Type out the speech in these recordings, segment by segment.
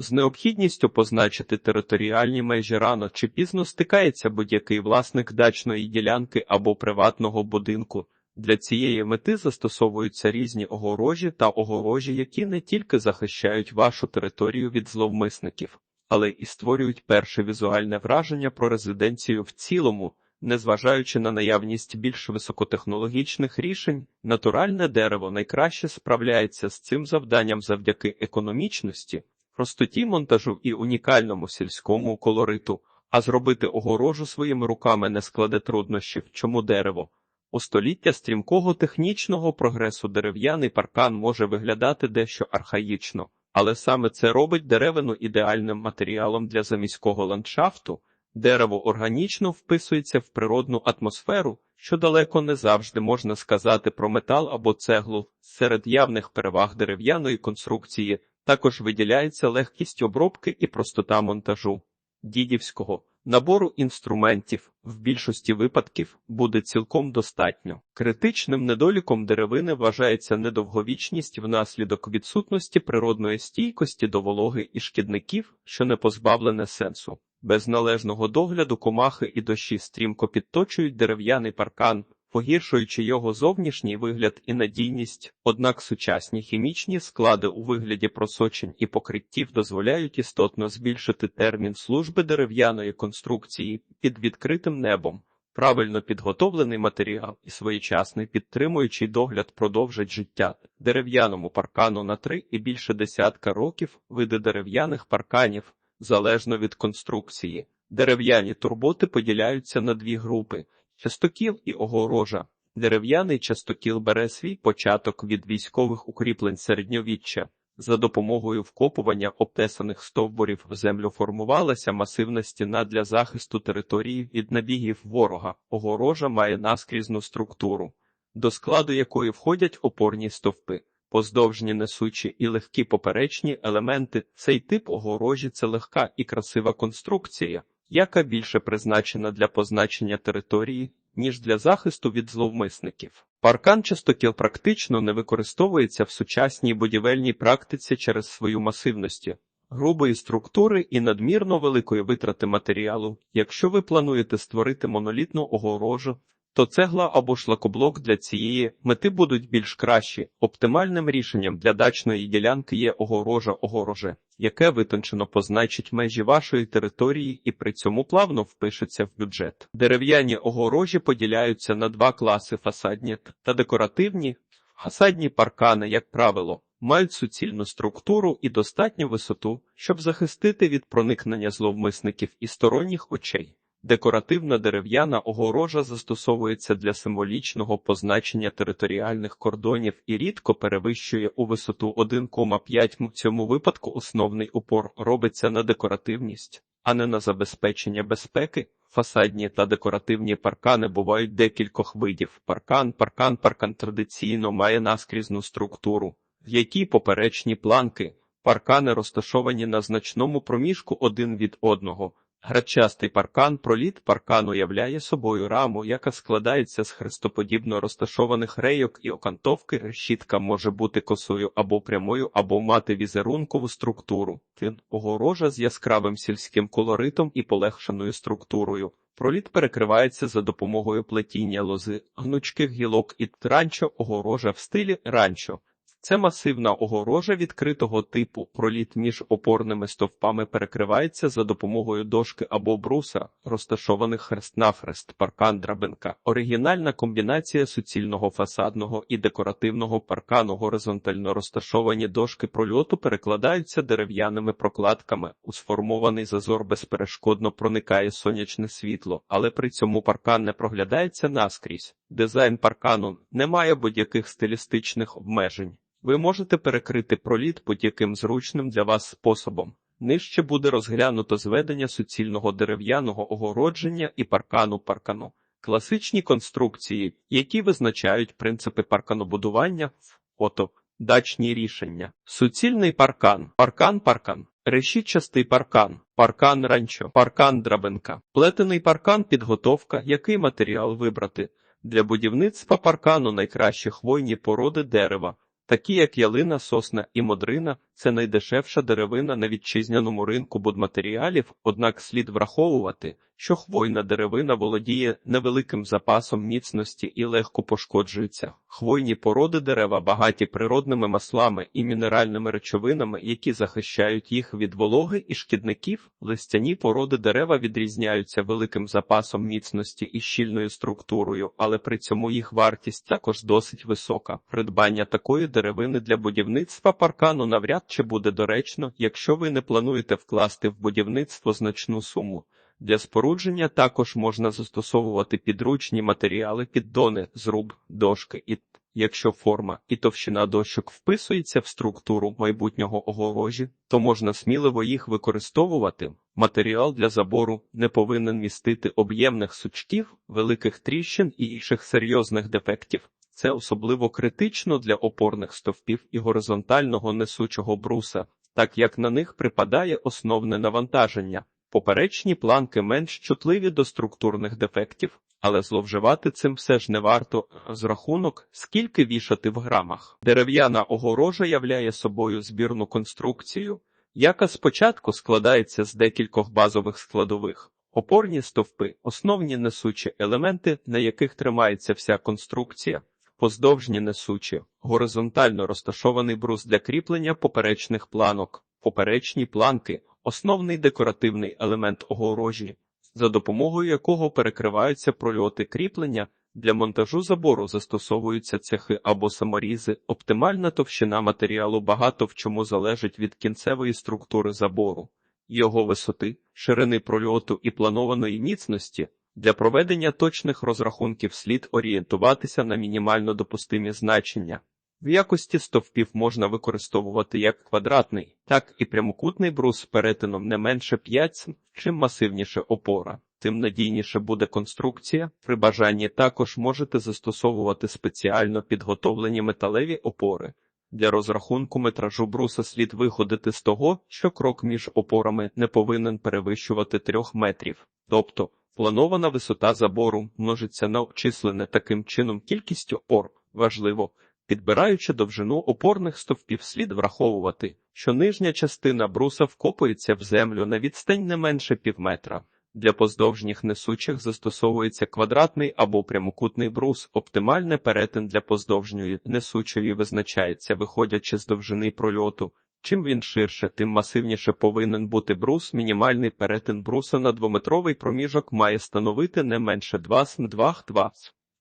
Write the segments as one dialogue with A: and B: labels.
A: З необхідністю позначити територіальні межі рано чи пізно стикається будь-який власник дачної ділянки або приватного будинку. Для цієї мети застосовуються різні огорожі та огорожі, які не тільки захищають вашу територію від зловмисників, але і створюють перше візуальне враження про резиденцію в цілому. Незважаючи на наявність більш високотехнологічних рішень, натуральне дерево найкраще справляється з цим завданням завдяки економічності, простоті монтажу і унікальному сільському колориту, а зробити огорожу своїми руками не складе труднощів, чому дерево. У століття стрімкого технічного прогресу дерев'яний паркан може виглядати дещо архаїчно, але саме це робить деревину ідеальним матеріалом для заміського ландшафту. Дерево органічно вписується в природну атмосферу, що далеко не завжди можна сказати про метал або цеглу. Серед явних переваг дерев'яної конструкції також виділяється легкість обробки і простота монтажу дідівського. Набору інструментів в більшості випадків буде цілком достатньо. Критичним недоліком деревини вважається недовговічність внаслідок відсутності природної стійкості до вологи і шкідників, що не позбавлене сенсу. Без належного догляду комахи і дощі стрімко підточують дерев'яний паркан, погіршуючи його зовнішній вигляд і надійність, однак сучасні хімічні склади у вигляді просочень і покриттів дозволяють істотно збільшити термін служби дерев'яної конструкції під відкритим небом. Правильно підготовлений матеріал і своєчасний підтримуючий догляд продовжать життя дерев'яному паркану на три і більше десятка років види дерев'яних парканів залежно від конструкції. Дерев'яні турботи поділяються на дві групи частокіл і огорожа. Дерев'яний частокіл бере свій початок від військових укріплень середньовіччя. За допомогою вкопування обтесаних стовбурів в землю формувалася масивна стіна для захисту території від набігів ворога. Огорожа має наскрізну структуру, до складу якої входять опорні стовпи. Поздовжні несучі і легкі поперечні елементи. Цей тип огорожі це легка і красива конструкція, яка більше призначена для позначення території, ніж для захисту від зловмисників. Паркан частокіл практично не використовується в сучасній будівельній практиці через свою масивності, грубої структури і надмірно великої витрати матеріалу. Якщо ви плануєте створити монолітну огорожу, то цегла або шлакоблок для цієї мети будуть більш кращі. Оптимальним рішенням для дачної ділянки є огорожа огороже, яке витончено позначить межі вашої території і при цьому плавно впишеться в бюджет. Дерев'яні огорожі поділяються на два класи фасадні та декоративні. Фасадні паркани, як правило, мають суцільну структуру і достатню висоту, щоб захистити від проникнення зловмисників і сторонніх очей. Декоративна дерев'яна огорожа застосовується для символічного позначення територіальних кордонів і рідко перевищує у висоту 1,5 В цьому випадку основний упор робиться на декоративність, а не на забезпечення безпеки. Фасадні та декоративні паркани бувають декількох видів. Паркан, паркан, паркан традиційно має наскрізну структуру, в якій поперечні планки, паркани розташовані на значному проміжку один від одного. Грачастий паркан проліт паркан уявляє собою раму, яка складається з хрестоподібно розташованих рейок і окантовки. Решітка може бути косою або прямою, або мати візерункову структуру. Тин огорожа з яскравим сільським колоритом і полегшеною структурою. Проліт перекривається за допомогою плетіння лози, гнучких гілок і ранчо огорожа в стилі ранчо. Це масивна огорожа відкритого типу. Проліт між опорними стовпами перекривається за допомогою дошки або бруса, розташованих хрест-навхрест, паркан драбинка. Оригінальна комбінація суцільного фасадного і декоративного паркану горизонтально розташовані дошки прольоту перекладаються дерев'яними прокладками. У сформований зазор безперешкодно проникає сонячне світло, але при цьому паркан не проглядається наскрізь. Дизайн паркану не має будь-яких стилістичних обмежень. Ви можете перекрити проліт будь-яким зручним для вас способом. Нижче буде розглянуто зведення суцільного дерев'яного огородження і паркану паркану. Класичні конструкції, які визначають принципи парканобудування, фото, дачні рішення, суцільний паркан, паркан-паркан, решітчастий паркан, паркан ранчо, паркан драбинка, плетений паркан підготовка, який матеріал вибрати. Для будівництва паркану найкращі хвойні породи дерева такі як ялина, сосна і модрина, Це найдешевша деревина на вітчизняному ринку будматеріалів, однак слід враховувати, що хвойна деревина володіє невеликим запасом міцності і легко пошкоджується. Хвойні породи дерева багаті природними маслами і мінеральними речовинами, які захищають їх від вологи і шкідників. Листяні породи дерева відрізняються великим запасом міцності і щільною структурою, але при цьому їх вартість також досить висока. Придбання такої деревини для будівництва паркану навряд чи буде доречно, якщо ви не плануєте вкласти в будівництво значну суму. Для спорудження також можна застосовувати підручні матеріали, піддони, зруб, дошки і якщо форма і товщина дощок вписується в структуру майбутнього огорожі, то можна сміливо їх використовувати. Матеріал для забору не повинен містити об'ємних сучків, великих тріщин і інших серйозних дефектів. Це особливо критично для опорних стовпів і горизонтального несучого бруса, так як на них припадає основне навантаження. Поперечні планки менш чутливі до структурних дефектів, але зловживати цим все ж не варто з рахунок, скільки вішати в грамах. Дерев'яна огорожа являє собою збірну конструкцію, яка спочатку складається з декількох базових складових. Опорні стовпи, основні несучі елементи, на яких тримається вся конструкція, поздовжні несучі, горизонтально розташований брус для кріплення поперечних планок, поперечні планки, основний декоративний елемент огорожі, за допомогою якого перекриваються прольоти кріплення. Для монтажу забору застосовуються цехи або саморізи. Оптимальна товщина матеріалу багато в чому залежить від кінцевої структури забору, його висоти, ширини прольоту і планованої міцності. Для проведення точних розрахунків слід орієнтуватися на мінімально допустимі значення. В якості стовпів можна використовувати як квадратний, так і прямокутний брус з перетином не менше 5 см. Чим масивніше опора, тим надійніше буде конструкція. При бажанні також можете застосовувати спеціально підготовлені металеві опори. Для розрахунку метражу бруса слід виходити з того, що крок між опорами не повинен перевищувати 3 метрів, тобто планована висота забору множиться на обчислене таким чином кількість опор. Важливо, Підбираючи довжину опорних стовпів, слід враховувати, що нижня частина бруса вкопується в землю на відстань не менше півметра. Для поздовжніх несучих застосовується квадратний або прямокутний брус. Оптимальний перетин для поздовжньої несучої визначається, виходячи з довжини прольоту. Чим він ширше, тим масивніше повинен бути брус. Мінімальний перетин бруса на двометровий проміжок має становити не менше 2 см 2 2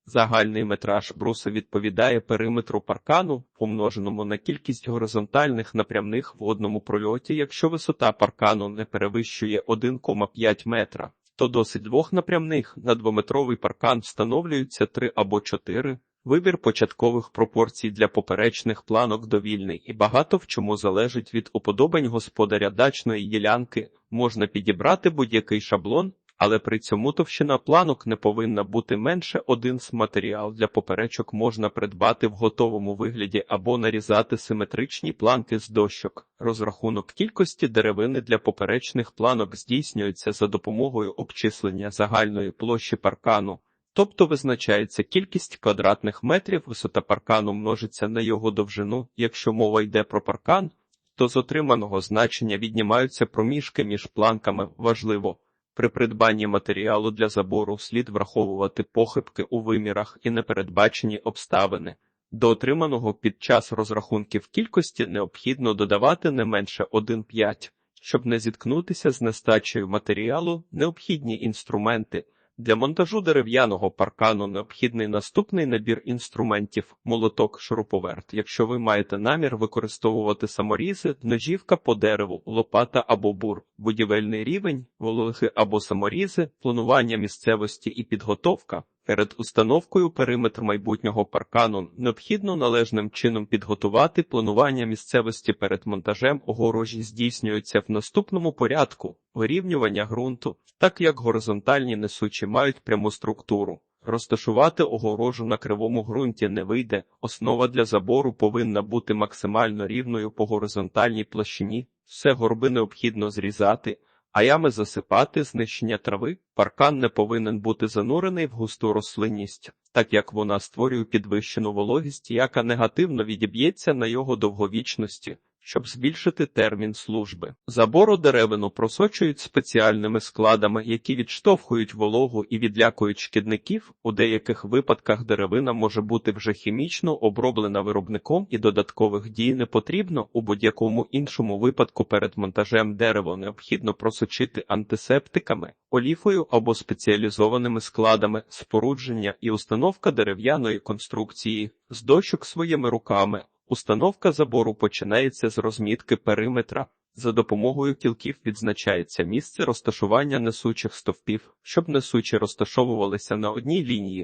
A: Загальний метраж бруса відповідає периметру паркану, помноженому на кількість горизонтальних напрямних в одному прольоті. Якщо висота паркану не перевищує 1,5 метра, то досить двох напрямних на двометровий паркан встановлюються 3 або 4. Вибір початкових пропорцій для поперечних планок довільний і багато в чому залежить від уподобань господаря дачної ділянки, можна підібрати будь-який шаблон, але при цьому товщина планок не повинна бути менше один з матеріал для поперечок можна придбати в готовому вигляді або нарізати симетричні планки з дощок. Розрахунок кількості деревини для поперечних планок здійснюється за допомогою обчислення загальної площі паркану. Тобто визначається кількість квадратних метрів, висота паркану множиться на його довжину. Якщо мова йде про паркан, то з отриманого значення віднімаються проміжки між планками важливо. При придбанні матеріалу для забору слід враховувати похибки у вимірах і непередбачені обставини. До отриманого під час розрахунків кількості необхідно додавати не менше 1,5. Щоб не зіткнутися з нестачею матеріалу, необхідні інструменти. Для монтажу дерев'яного паркану необхідний наступний набір інструментів молоток шуруповерт. Якщо ви маєте намір використовувати саморізи, ножівка по дереву, лопата або бур, будівельний рівень, вологи або саморізи, планування місцевості і підготовка. Перед установкою периметр майбутнього паркану необхідно належним чином підготувати планування місцевості перед монтажем. Огорожі здійснюється в наступному порядку. Вирівнювання ґрунту, так як горизонтальні несучі мають пряму структуру. Розташувати огорожу на кривому ґрунті не вийде, основа для забору повинна бути максимально рівною по горизонтальній площині, все горби необхідно зрізати, а ями засипати знищення трави, паркан не повинен бути занурений в густу рослинність, так як вона створює підвищену вологість, яка негативно відіб'ється на його довговічності. Щоб збільшити термін служби. Забору деревину просочують спеціальними складами, які відштовхують вологу і відлякують шкідників. У деяких випадках деревина може бути вже хімічно оброблена виробником і додаткових дій не потрібно. У будь-якому іншому випадку перед монтажем дерево необхідно просочити антисептиками, оліфою або спеціалізованими складами, спорудження і установка дерев'яної конструкції з дощок своїми руками. Установка забору починається з розмітки периметра. За допомогою кілків відзначається місце розташування несучих стовпів, щоб несучі розташовувалися на одній лінії.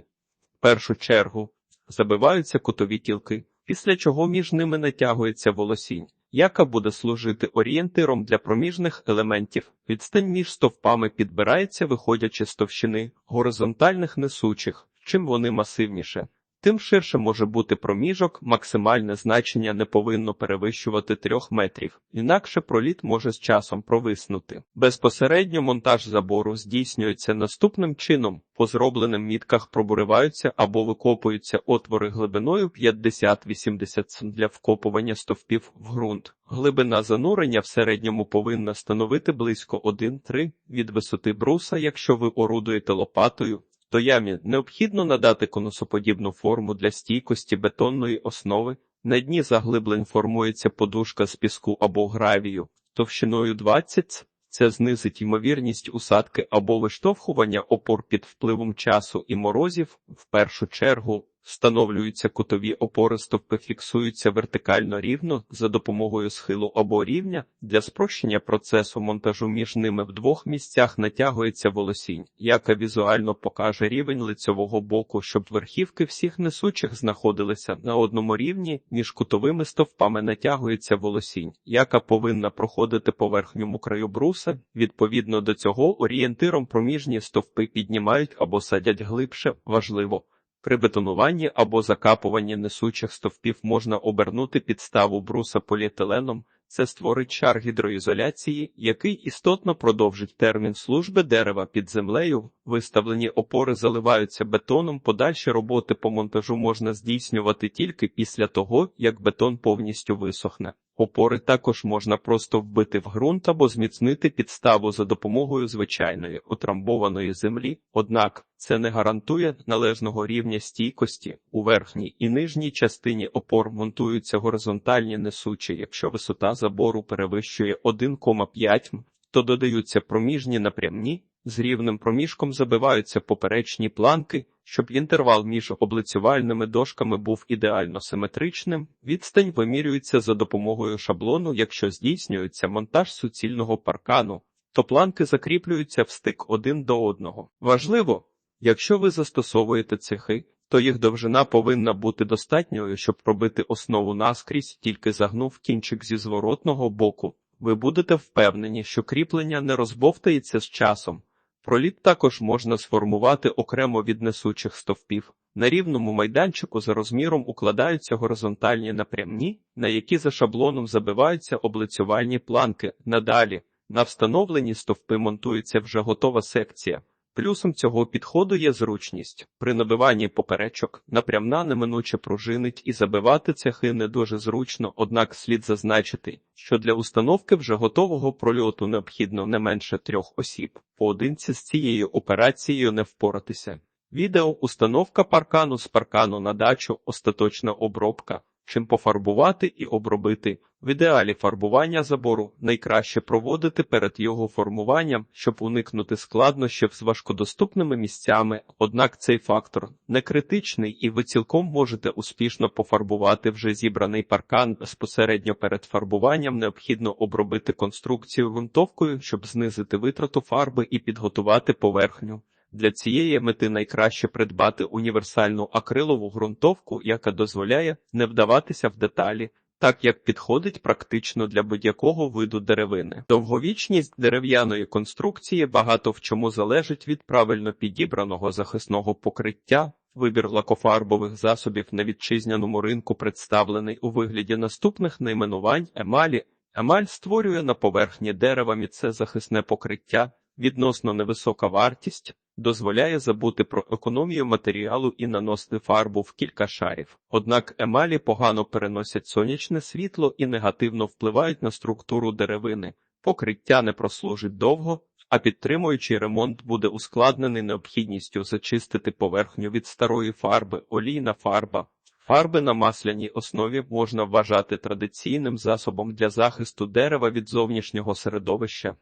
A: В першу чергу забиваються кутові кілки, після чого між ними натягується волосінь, яка буде служити орієнтиром для проміжних елементів. Відстань між стовпами підбирається, виходячи з товщини горизонтальних несучих. Чим вони масивніше, тим ширше може бути проміжок, максимальне значення не повинно перевищувати 3 метрів, інакше проліт може з часом провиснути. Безпосередньо монтаж забору здійснюється наступним чином: по зробленим мітках пробуриваються або викопуються отвори глибиною 50-80 см для вкопування стовпів в ґрунт. Глибина занурення в середньому повинна становити близько 1-3 від висоти бруса, якщо ви орудуєте лопатою. То ямі необхідно надати конусоподібну форму для стійкості бетонної основи. На дні заглиблень формується подушка з піску або гравію товщиною 20 це знизить ймовірність усадки або виштовхування опор під впливом часу і морозів. В першу чергу встановлюються кутові опори, стовпи фіксуються вертикально рівно за допомогою схилу або рівня. Для спрощення процесу монтажу між ними в двох місцях натягується волосінь, яка візуально покаже рівень лицьового боку, щоб верхівки всіх несучих знаходилися на одному рівні. Між кутовими стовпами натягується волосінь, яка повинна проходити по верхньому краю бруса. Відповідно до цього орієнтиром проміжні стовпи піднімають або садять глибше. Важливо. При бетонуванні або закапуванні несучих стовпів можна обернути підставу бруса поліетиленом. Це створить шар гідроізоляції, який істотно продовжить термін служби дерева під землею. Виставлені опори заливаються бетоном. Подальші роботи по монтажу можна здійснювати тільки після того, як бетон повністю висохне. Опори також можна просто вбити в ґрунт або зміцнити підставу за допомогою звичайної утрамбованої землі, однак це не гарантує належного рівня стійкості. У верхній і нижній частині опор монтуються горизонтальні несучі. Якщо висота забору перевищує 1,5 м, то додаються проміжні напрямні. З рівним проміжком забиваються поперечні планки, щоб інтервал між облицювальними дошками був ідеально симетричним. Відстань вимірюється за допомогою шаблону, якщо здійснюється монтаж суцільного паркану, то планки закріплюються в стик один до одного. Важливо, якщо ви застосовуєте цехи, то їх довжина повинна бути достатньою, щоб пробити основу наскрізь, тільки загнув кінчик зі зворотного боку. Ви будете впевнені, що кріплення не розбовтається з часом. Проліт також можна сформувати окремо від несучих стовпів. На рівному майданчику за розміром укладаються горизонтальні напрямні, на які за шаблоном забиваються облицювальні планки. Надалі на встановлені стовпи монтується вже готова секція. Плюсом цього підходу є зручність. При набиванні поперечок напрямна неминуче пружинить і забивати цехи не дуже зручно, однак слід зазначити, що для установки вже готового прольоту необхідно не менше трьох осіб. Поодинці з цією операцією не впоратися. Відео установка паркану з паркану на дачу, остаточна обробка. Чим пофарбувати і обробити. В ідеалі фарбування забору найкраще проводити перед його формуванням, щоб уникнути складнощів з важкодоступними місцями. Однак цей фактор не критичний, і ви цілком можете успішно пофарбувати вже зібраний паркан. Безпосередньо перед фарбуванням необхідно обробити конструкцію ґрунтовкою, щоб знизити витрату фарби і підготувати поверхню. Для цієї мети найкраще придбати універсальну акрилову ґрунтовку, яка дозволяє не вдаватися в деталі, так як підходить практично для будь-якого виду деревини. Довговічність дерев'яної конструкції багато в чому залежить від правильно підібраного захисного покриття. Вибір лакофарбових засобів на вітчизняному ринку представлений у вигляді наступних найменувань емалі. Емаль створює на поверхні дерева міце захисне покриття, відносно невисока вартість. Дозволяє забути про економію матеріалу і наносити фарбу в кілька шарів. Однак емалі погано переносять сонячне світло і негативно впливають на структуру деревини. Покриття не прослужить довго, а підтримуючий ремонт буде ускладнений необхідністю зачистити поверхню від старої фарби, олійна фарба. Фарби на масляній основі можна вважати традиційним засобом для захисту дерева від зовнішнього середовища.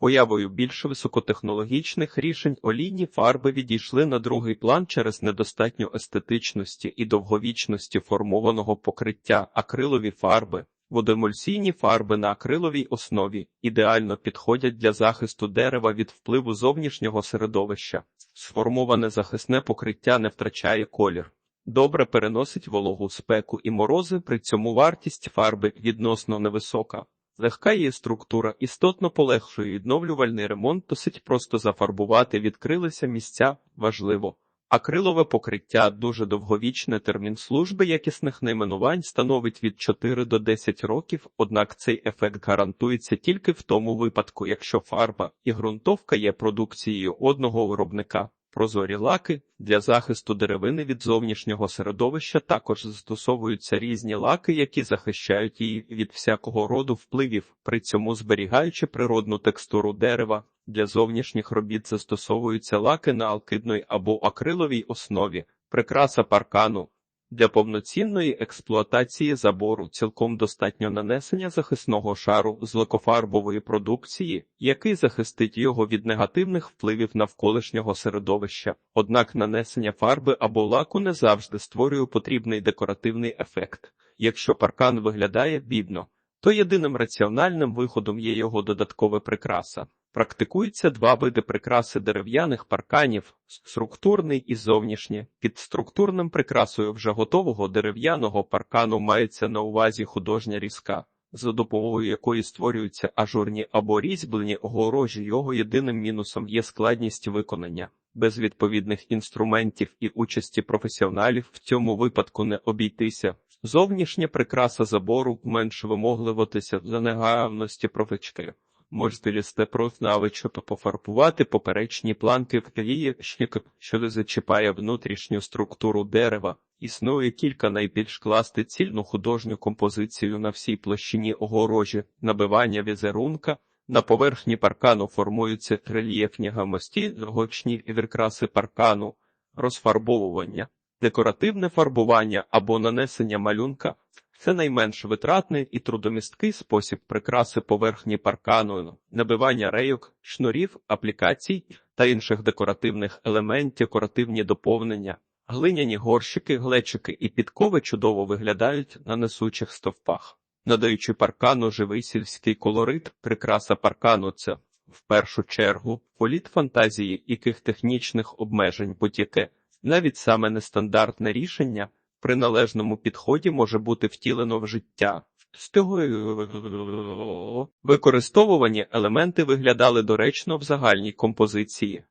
A: Появою більш високотехнологічних рішень олійні фарби відійшли на другий план через недостатню естетичності і довговічності формованого покриття акрилові фарби. Водоемульсійні фарби на акриловій основі ідеально підходять для захисту дерева від впливу зовнішнього середовища. Сформоване захисне покриття не втрачає колір. Добре переносить вологу спеку і морози, при цьому вартість фарби відносно невисока. Легка її структура істотно полегшує відновлювальний ремонт, досить просто зафарбувати, відкрилися місця, важливо. Акрилове покриття дуже довговічне термін служби якісних найменувань становить від 4 до 10 років, однак цей ефект гарантується тільки в тому випадку, якщо фарба і ґрунтовка є продукцією одного виробника. Прозорі лаки для захисту деревини від зовнішнього середовища також застосовуються різні лаки, які захищають її від всякого роду впливів, при цьому зберігаючи природну текстуру дерева. Для зовнішніх робіт застосовуються лаки на алкидної або акриловій основі, прикраса паркану. Для повноцінної експлуатації забору цілком достатньо нанесення захисного шару з лакофарбової продукції, який захистить його від негативних впливів навколишнього середовища. Однак нанесення фарби або лаку не завжди створює потрібний декоративний ефект. Якщо паркан виглядає бідно, то єдиним раціональним виходом є його додаткова прикраса. Практикуються два види прикраси дерев'яних парканів структурний і зовнішній. Під структурним прикрасою вже готового дерев'яного паркану мається на увазі художня різка, за допомогою якої створюються ажурні або різьблені огорожі. Його єдиним мінусом є складність виконання. Без відповідних інструментів і участі професіоналів в цьому випадку не обійтися. Зовнішня прикраса забору менш вимогливатися за негаявності профечки. Можете лісте навичок пофарбувати поперечні планки в яєчник, що зачіпає внутрішню структуру дерева. Існує кілька найбільш класти цільну художню композицію на всій площині огорожі, набивання візерунка. На поверхні паркану формуються рельєфні гамості, гочні відкраси паркану, розфарбовування, декоративне фарбування або нанесення малюнка. Це найменш витратний і трудомісткий спосіб прикраси поверхні паркану, набивання рейок, шнурів, аплікацій та інших декоративних елементів, декоративні доповнення. Глиняні горщики, глечики і підкови чудово виглядають на несучих стовпах. Надаючи паркану живий сільський колорит, прикраса паркану це в першу чергу політ фантазії, яких технічних обмежень будь-яке, навіть саме нестандартне рішення при належному підході може бути втілено в життя. З цього використовувані елементи виглядали доречно в загальній композиції.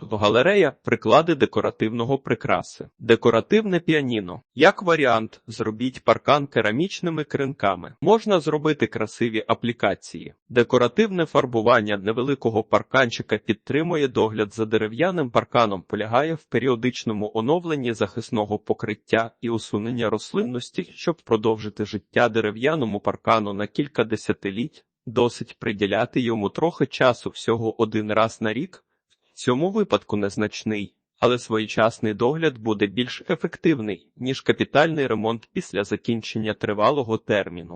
A: Галерея приклади декоративного прикраси. Декоративне піаніно. Як варіант, зробіть паркан керамічними кринками. Можна зробити красиві аплікації. Декоративне фарбування невеликого парканчика підтримує догляд за дерев'яним парканом, полягає в періодичному оновленні захисного покриття і усунення рослинності, щоб продовжити життя дерев'яному паркану на кілька десятиліть. Досить приділяти йому трохи часу всього один раз на рік цьому випадку незначний, але своєчасний догляд буде більш ефективний, ніж капітальний ремонт після закінчення тривалого терміну.